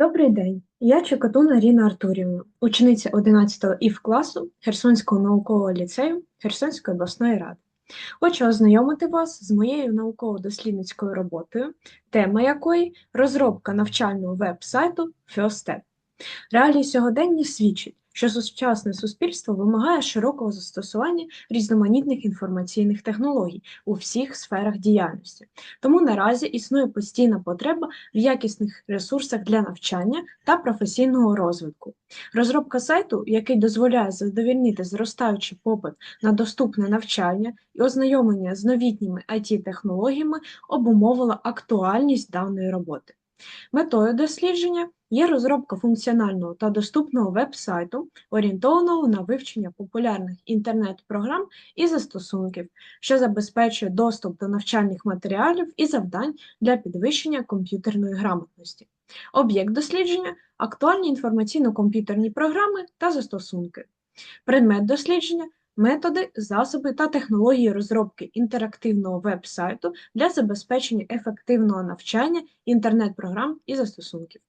Добрий день, я Чекатуна Аріна Артурівна, учениця 11 ІФ класу Херсонського наукового ліцею Херсонської обласної ради. Хочу ознайомити вас з моєю науково-дослідницькою роботою, тема якої розробка навчального веб-сайту FirstStep. Реалії сьогодення свідчать, що сучасне суспільство вимагає широкого застосування різноманітних інформаційних технологій у всіх сферах діяльності. Тому наразі існує постійна потреба в якісних ресурсах для навчання та професійного розвитку. Розробка сайту, який дозволяє задовільнити зростаючий попит на доступне навчання і ознайомлення з новітніми IT-технологіями, обумовила актуальність даної роботи. Метою дослідження є розробка функціонального та доступного веб-сайту, орієнтованого на вивчення популярних інтернет-програм і застосунків, що забезпечує доступ до навчальних матеріалів і завдань для підвищення комп'ютерної грамотності. Об'єкт дослідження актуальні інформаційно-комп'ютерні програми та застосунки. Предмет дослідження методи, засоби та технології розробки інтерактивного веб-сайту для забезпечення ефективного навчання інтернет-програм і застосунків.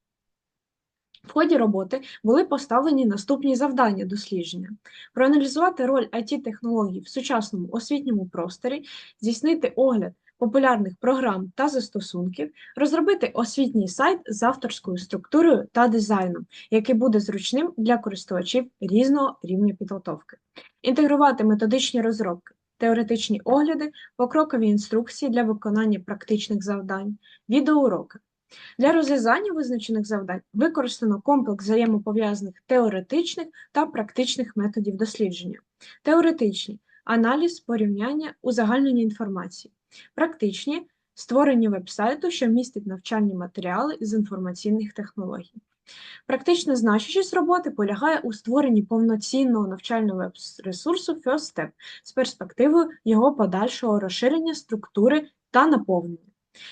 В ході роботи були поставлені наступні завдання дослідження: проаналізувати роль IT-технологій в сучасному освітньому просторі, здійснити огляд популярних програм та застосунків, розробити освітній сайт з авторською структурою та дизайном, який буде зручним для користувачів різного рівня підготовки, інтегрувати методичні розробки. Теоретичні огляди, покрокові інструкції для виконання практичних завдань, відеоуроки. Для розв'язання визначених завдань використано комплекс взаємопов'язаних теоретичних та практичних методів дослідження. Теоретичні аналіз, порівняння, узагальнення інформації, практичні створення веб-сайту, що містить навчальні матеріали з інформаційних технологій. Практична значущість роботи полягає у створенні повноцінного навчального веб-ресурсу First Step з перспективою його подальшого розширення структури та наповнення.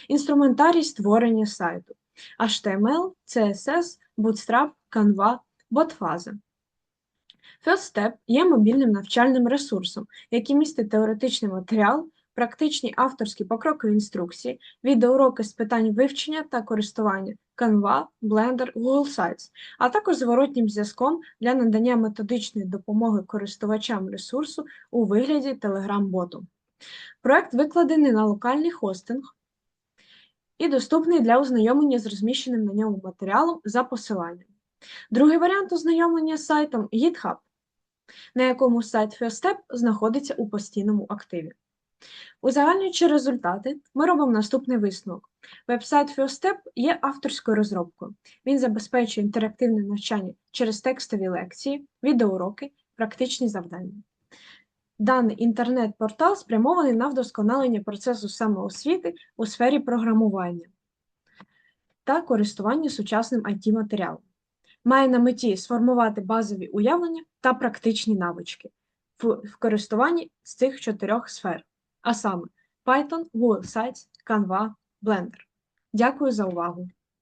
Інструментарій створення сайту HTML, CSS, Bootstrap, Canva, Botfаза. FirstStep є мобільним навчальним ресурсом, який містить теоретичний матеріал, практичні авторські покрокові інструкції, відеоуроки з питань вивчення та користування Canva, Blender, Google Sites, а також зворотнім зв'язком для надання методичної допомоги користувачам ресурсу у вигляді Telegram-боту. Проект викладений на локальний хостинг і доступний для ознайомлення з розміщеним на ньому матеріалом за посиланням. Другий варіант ознайомлення з сайтом GitHub, на якому сайт FirstStep знаходиться у постійному активі. Узагальнюючи результати, ми робимо наступний висновок. Веб-сайт FirstStep є авторською розробкою. Він забезпечує інтерактивне навчання через текстові лекції, відеоуроки, практичні завдання. Даний інтернет-портал спрямований на вдосконалення процесу самоосвіти у сфері програмування та користування сучасним it матеріалом Має на меті сформувати базові уявлення та практичні навички в користуванні з цих чотирьох сфер, а саме Python, Google Sites, Canva, Blender. Дякую за увагу!